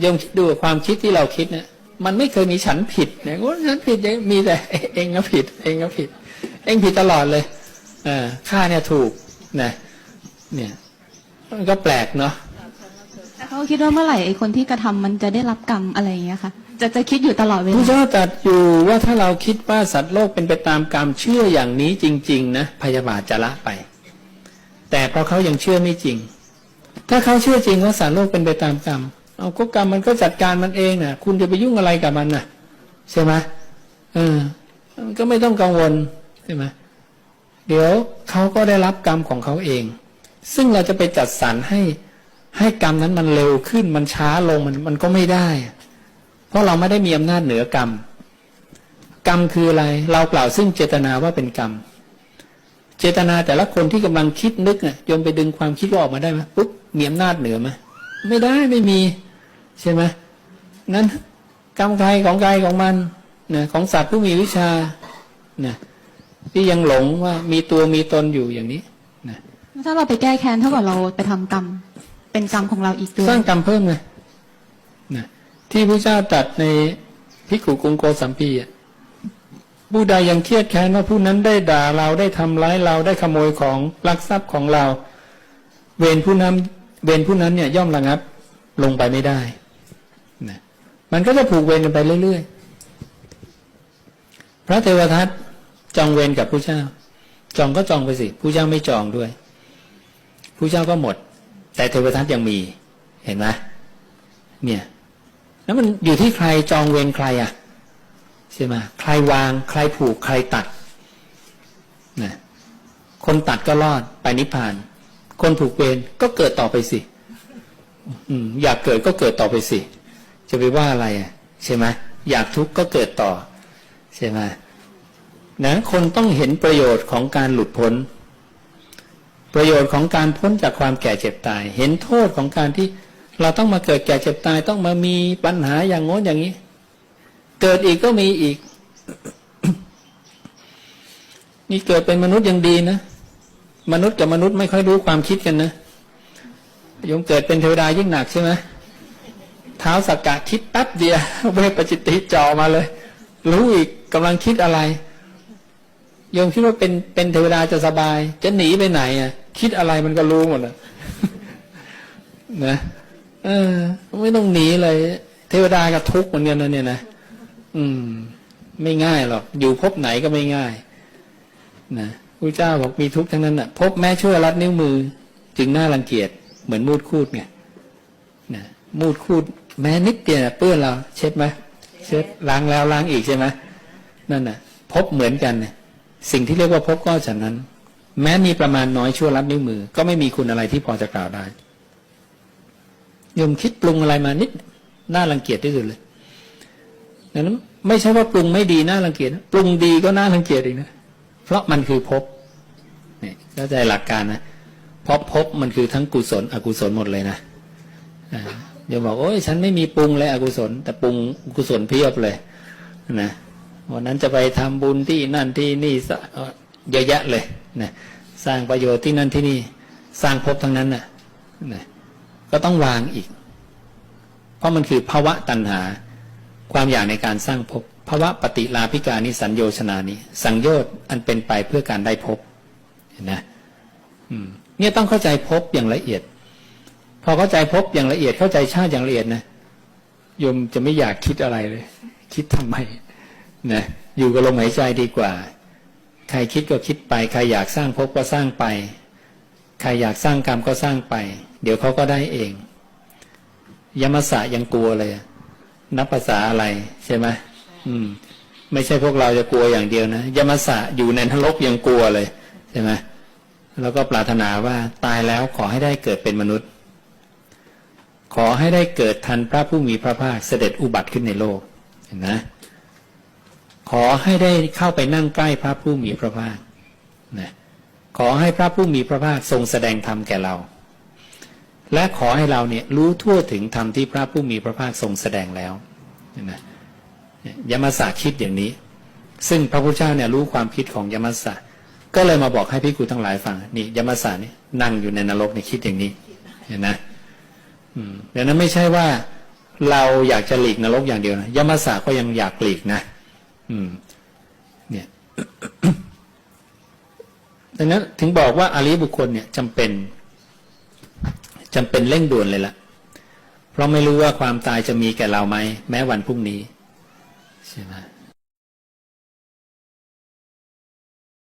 โยมคิดดูความคิดที่เราคิดเนี่ยมันไม่เคยมีฉันผิดเนี่ยว่าฉันผิดยังมีแต่เองก็ผิด เองก็ผิด เองผิดตลอดเลยเออข้าเนี่ยถูกนะเนี่ยมันก็แปลกเนาะแต่เขาคิดว่าเมื่อไหร่ไอ้คนที่กระทำมันจะได้รับกรรมอะไรอย่างเงี้ยค่ะ จะจะคิดอยู่ตลอดเวพระลาเจ้าตรัสอยู่ว่าถ้าเราคิดว่าสัตว์โลกเป็นไปตามกรรมเชื่ออย่างนี้จริง ๆ นะพยาบาทจะละไป แต่เพราะเขายังเชื่อไม่จริง ถ้าเขาเชื่อจริงว่าสัตว์โลกเป็นไปตามกรรม เอาก็กรรมมันก็จัดการมันเองนะคุณจะไปยุ่งอะไรกับมันนะใช่ไหมเออมันก็ไม่ต้องกังวลใช่ไหมเดี๋ยวเขาก็ได้รับกรรมของเขาเอง ซึ่งเราจะไปจัดสรรให้ให้กรรมนั้นมันเร็วขึ้นมันช้าลงมันมันก็ไม่ได้ เพราะเราไม่ได้มีอำนาจเหนือกรรม กรรมคืออะไร เรากล่าวซึ่งเจตนาว่าเป็นกรรม เจตนาแต่ละคนที่กำลังคิดนึกเนี่ยโยมไปดึงความคิดว่าออกมาได้ไหมปุ๊บมีอำนาจเหนือไหมไม่ได้ไม่มี ใช่ไหมนั้นกรรมใครของใครของมันนะของสัตว์ผู้มีวิชานะที่ยังหลงว่ามีตัวมีตนอยู่อย่างนี้นะถ้าเราไปแก้แค้นเท่ากับเราไปทำกรรม เป็นกรรมของเราอีกด้วยสร้างกรรมเพิ่มไงนะที่พระเจ้าตรัดในพิกขุกรุงโกสัมพีอะผู้ใดยังเครียดแค้นว่าผู้นั้นได้ด่าเราได้ทำร้ายเราได้ขโมยของลักทรัพย์ของเรา เวรผู้นั้นเวรผู้นั้นเนี่ยย่อมระงับลงไปไม่ได้นะ มันก็จะผูกเวรกันไปเรื่อยๆ พระเทวทัตจองเวรกับผู้เจ้า จองก็จองไปสิผู้เจ้าไม่จองด้วยผู้เจ้าก็หมด แต่เทวทัตยังมีเห็นไหมเนี่ย แล้วมันอยู่ที่ใครจองเวรใครอะใช่ไหมใครวาง ใครผูกใครตัดนะคนตัดก็รอดไปนิพพาน คนผูกเวรก็เกิดต่อไปสิอืมอยากเกิดก็เกิดต่อไปสิ จะไปว่าอะไรอะใช่ไหมอยากทุกข์ก็เกิดต่อใช่ไหมนะคนต้องเห็นประโยชน์ของการหลุดพ้น ประโยชน์ของการพ้นจากความแก่เจ็บตาย เห็นโทษของการที่เราต้องมาเกิดแก่เจ็บตายต้องมามีปัญหาอย่างโน้นอย่างนี้ เกิดอีกก็มีอีก นี่เกิดเป็นมนุษย์ยังดีนะ มนุษย์กับมนุษย์ไม่ค่อยรู้ความคิดกันนะยมเกิดเป็นเทวดายิ่งหนักใช่ไหม เท้าสักกะคิดแป๊บเดียวเวปจิตติจอมาเลย รู้อีกกำลังคิดอะไรโยมคิดว่าเป็นเป็นเทวดาจะสบาย จะหนีไปไหนอะ คิดอะไรมันก็รู้หมดอะนะเออ ไม่ต้องหนีเลย เทวดากับทุกข์เหมือนกันนะเนี่ยนะอืม ไม่ง่ายหรอกอยู่ภพไหนก็ไม่ง่าย นะพระเจ้าบอกมีทุกข์ทั้งนั้นอะ พบแม้ชั่วรัดนิ้วมือ จึงน่ารังเกียจเหมือนมูดคูดไงนะมูดคูด แม้นิดเดียวเปื้อนเรา เช็ดไหมเช็ดล้างแล้วล้างอีกใช่ไหมนั่นน่ะ พบเหมือนกันเนี่ยสิ่งที่เรียกว่าพบก็ฉะนั้น แม้มีประมาณน้อยชั่วรับนิ้วมือ ก็ไม่มีคุณอะไรที่พอจะกล่าวได้โยมคิดปรุงอะไรมานิดน่ารังเกียจที่สุดเลยนั้นไม่ใช่ว่าปรุงไม่ดีน่ารังเกียจปรุงดีก็น่ารังเกียจอีกนะเพราะมันคือภพเนี่ยเข้าใจหลักการนะเพราะภพมันคือทั้งกุศลอกุศลหมดเลยนะ อ่าโยมบอกโอ้ยฉันไม่มีปรุงเลยอกุศล แต่ปรุงกุศลเพียบเลยนะวันนั้นจะไปทำบุญที่นั่นที่นี่เอ่อเยอะแยะเลยนะสร้างประโยชน์ที่นั่นที่นี่สร้างภพทั้งนั้นนะนะก็ต้องวางอีก เพราะมันคือภาวะตัณหา ความอยากในการสร้างภพภาวะปฏิลาภิกานิสัญโยชนานิสังโยชน์อันเป็นไปเพื่อการได้ภพเห็นะอืมเนี่ยต้องเข้าใจภพอย่างละเอียด พอเข้าใจภพอย่างละเอียดเข้าใจชาติอย่างละเอียดนะโยมจะไม่อยากคิดอะไรเลย คิดทำไมนะอยู่กับลมหายใจดีกว่า ใครคิดก็คิดไปใครอยากสร้างภพก็สร้างไป ใครอยากสร้างกรรมก็สร้างไป เดี๋ยวเขาก็ได้เอง ยมสะยังกลัวเลย นับภาษาอะไรใช่ไหมอืม ไม่ใช่พวกเราจะกลัวอย่างเดียวนะยมสะอยู่ในนรกยังกลัวเลยใช่ไหมแล้วก็ปรารถนาว่าตายแล้วขอให้ได้เกิดเป็นมนุษย์ ขอให้ได้เกิดทันพระผู้มีพระภาคเสด็จอุบัติขึ้นในโลกเห็นไหมขอให้ได้เข้าไปนั่งใกล้พระผู้มีพระภาคนะขอให้พระผู้มีพระภาคทรงแสดงธรรมแก่เรา และขอให้เราเนี่ยรู้ทั่วถึงธรรมที่พระผู้มีพระภาคทรงแสดงแล้วนะยมสาคิดอย่างนี้ ซึ่งพระพุทธเจ้าเนี่ยรู้ความคิดของยมสาก็เลยมาบอกให้พิคุทั้งหลายฟังนี่ยมสานี่นั่งอยู่ในนรกในคิดอย่างนี้เห็นนะอืม ดังนั้นไม่ใช่ว่าเราอยากจะหลีกนรกอย่างเดียวนะยมสาก็ยังอยากหลีกนะอืม เนี่ยดังนั้นถึงบอกว่าอริยบุคคลเนี่ยจำเป็นจำเป็นเร่งด่วนเลยล่ะ เพราะไม่รู้ว่าความตายจะมีแก่เราไหมแม้วันพรุ่งนี้ใช่ไหม